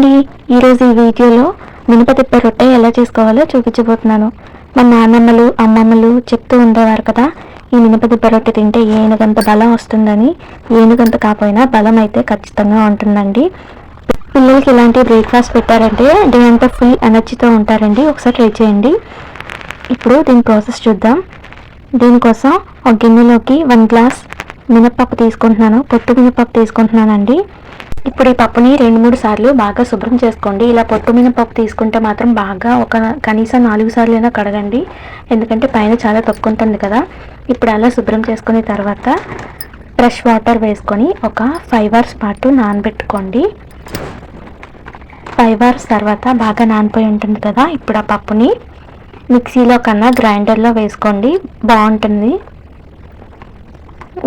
అండి ఈరోజు ఈ వీడియోలో మినపతిప్ప రొట్టె ఎలా చేసుకోవాలో చూపించబోతున్నాను. మన నాన్నమ్మలు అమ్మమ్మలు చెప్తూ ఉండేవారు కదా ఈ మినపతిప్ప రొట్టె తింటే ఏనుగంత బలం వస్తుందని ఏనుగంత కాకపోయినా బలం అయితే ఖచ్చితంగా ఉంటుందండి. పిల్లలకి ఇలాంటి బ్రేక్ఫాస్ట్ పెట్టారంటే డే అంతా ఫుల్ ఎనర్జీతో ఉంటారండి. ఒకసారి ట్రై చేయండి. ఇప్పుడు దీని ప్రాసెస్ చూద్దాం. దీనికోసం ఒక గిన్నెలోకి వన్ గ్లాస్ మినప్పప్పు తీసుకుంటున్నాను. పొట్టు మినపప్పు తీసుకుంటున్నానండి. ఇప్పుడు ఈ పప్పుని రెండు మూడు సార్లు బాగా శుభ్రం చేసుకోండి. ఇలా పొట్టు మినపప్పు తీసుకుంటే మాత్రం బాగా ఒక కనీసం నాలుగు సార్లు అయినా కడగండి. ఎందుకంటే పైన చాలా తొక్కుంటుంది కదా. ఇప్పుడు అలా శుభ్రం చేసుకున్న తర్వాత ఫ్రెష్ వాటర్ వేసుకొని ఒక ఫైవ్ అవర్స్ పాటు నానబెట్టుకోండి. ఫైవ్ అవర్స్ తర్వాత బాగా నానిపోయి ఉంటుంది కదా. ఇప్పుడు ఆ పప్పుని మిక్సీలో కన్నా గ్రైండర్లో వేసుకోండి. బాగుంటుంది.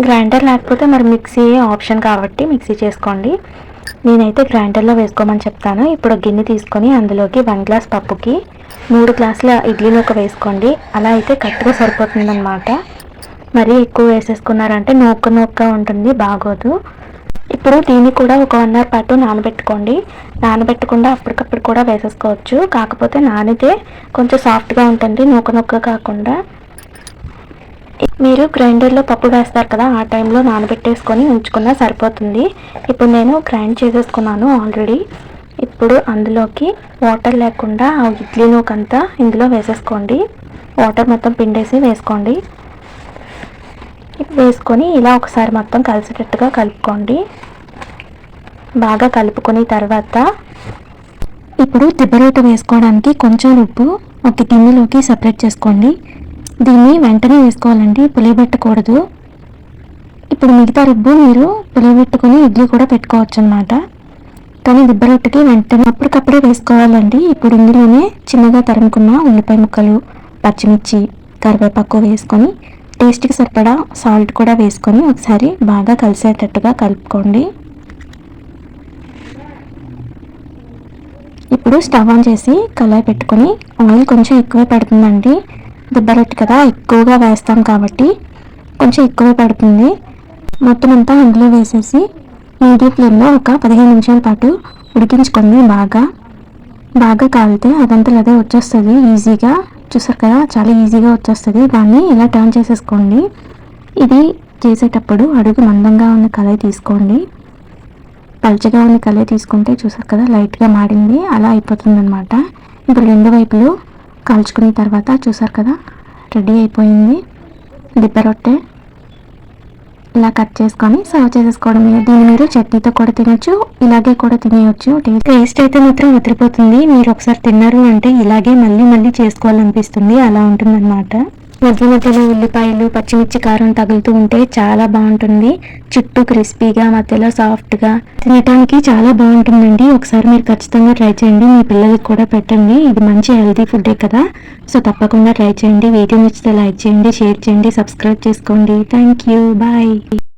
గ్రైండర్ లేకపోతే మరి మిక్సీ ఆప్షన్ కాబట్టి మిక్సీ చేసుకోండి. నేనైతే గ్రైండర్లో వేసుకోమని చెప్తాను. ఇప్పుడు గిన్నె తీసుకొని అందులోకి వన్ గ్లాస్ పప్పుకి మూడు గ్లాసుల ఇడ్లీ ఒక వేసుకోండి. అలా అయితే కరెక్ట్గా సరిపోతుందన్నమాట. మరీ ఎక్కువ వేసేసుకున్నారంటే నూక నూక ఉంటుంది బాగోదు. ఇప్పుడు దీన్ని కూడా ఒక వన్ అవర్ పాటు నానబెట్టుకోండి. నానబెట్టకుండా అప్పటికప్పుడు కూడా వేసేసుకోవచ్చు. కాకపోతే నానితే కొంచెం సాఫ్ట్గా ఉంటుంది నూక నొక్క కాకుండా. మీరు గ్రైండర్లో పప్పు వేస్తారు కదా ఆ టైంలో నానబెట్టేసుకొని ఉంచుకున్నా సరిపోతుంది. ఇప్పుడు నేను గ్రైండ్ చేసేసుకున్నాను ఆల్రెడీ. ఇప్పుడు అందులోకి వాటర్ లేకుండా ఆ ఇడ్లీ నూకంతా ఇందులో వేసేసుకోండి. వాటర్ మొత్తం పిండేసి వేసుకోండి. వేసుకొని ఇలా ఒకసారి మొత్తం కలిసేటట్టుగా కలుపుకోండి. బాగా కలుపుకుని తర్వాత ఇప్పుడు దిబ్బరోట వేసుకోవడానికి కొంచెం ఉప్పు ఒక గిన్నెలోకి సపరేట్ చేసుకోండి. దీన్ని వెంటనే వేసుకోవాలండి పులియబెట్టకూడదు. ఇప్పుడు మిగతా రుబ్బు మీరు పులియబెట్టుకుని ఇడ్లీ కూడా పెట్టుకోవచ్చు అనమాట కానీ దిబ్బరొట్టెకి వెంటనే అప్పటికప్పుడే వేసుకోవాలండి. ఇప్పుడు ఇందులోనే చిన్నగా తరుముకున్న ఉల్లిపాయ ముక్కలు పచ్చిమిర్చి కరివేపాకు వేసుకొని టేస్ట్కి సరిపడా సాల్ట్ కూడా వేసుకొని ఒకసారి బాగా కలిసేటట్టుగా కలుపుకోండి. ఇప్పుడు స్టవ్ ఆన్ చేసి కళాయి పెట్టుకొని ఆయిల్ కొంచెం ఎక్కువ పడుతుందండి. దిబ్బరెట్టు కదా ఎక్కువగా వేస్తాం కాబట్టి కొంచెం ఎక్కువ పడుతుంది. మొత్తం అంతా అందులో వేసేసి మీడియం ఫ్లేమ్లో ఒక పదిహేను నిమిషాల పాటు ఉడికించుకోండి బాగా. బాగా కాలితే అదంతా అదే వచ్చేస్తుంది ఈజీగా. చూసారు కదా చాలా ఈజీగా వచ్చేస్తుంది. దాన్ని ఇలా టర్న్ చేసేసుకోండి. ఇది చేసేటప్పుడు అడుగు మందంగా ఉన్న కళాయి తీసుకోండి. పలచగా ఉన్న కళాయి తీసుకుంటే చూసారు కదా లైట్గా మాడింది అలా అయిపోతుంది అనమాట ఇప్పుడు రెండు వైపులు కాల్చుకున్న తర్వాత చూసారు కదా రెడీ అయిపోయింది. దిబ్బ రొట్టె ఇలా కట్ చేసుకొని సర్వ్ చేసేసుకోవడమే. దీన్ని మీరు చట్నీతో కూడా తినొచ్చు ఇలాగే కూడా తినేయచ్చు. టేస్ట్ అయితే మాత్రం వదిలిపోతుంది మీరు ఒకసారి తిన్నారు అంటే ఇలాగే మళ్ళీ మళ్ళీ చేసుకోవాలనిపిస్తుంది. అలా ఉంటుందన్నమాట. మధ్య మధ్యలో ఉల్లిపాయలు పచ్చిమిర్చి కారం తగులుతూ ఉంటే చాలా బాగుంటుంది. చుట్టూ క్రిస్పీగా మధ్యలో సాఫ్ట్గా తినటానికి చాలా బాగుంటుందండి. ఒకసారి మీరు ఖచ్చితంగా ట్రై చేయండి. మీ పిల్లలకి కూడా పెట్టండి. ఇది మంచి హెల్తీ ఫుడ్డే కదా. సో తప్పకుండా ట్రై చేయండి. వీడియో నచ్చితే లైక్ చేయండి షేర్ చేయండి సబ్స్క్రైబ్ చేసుకోండి. Thank you. బాయ్.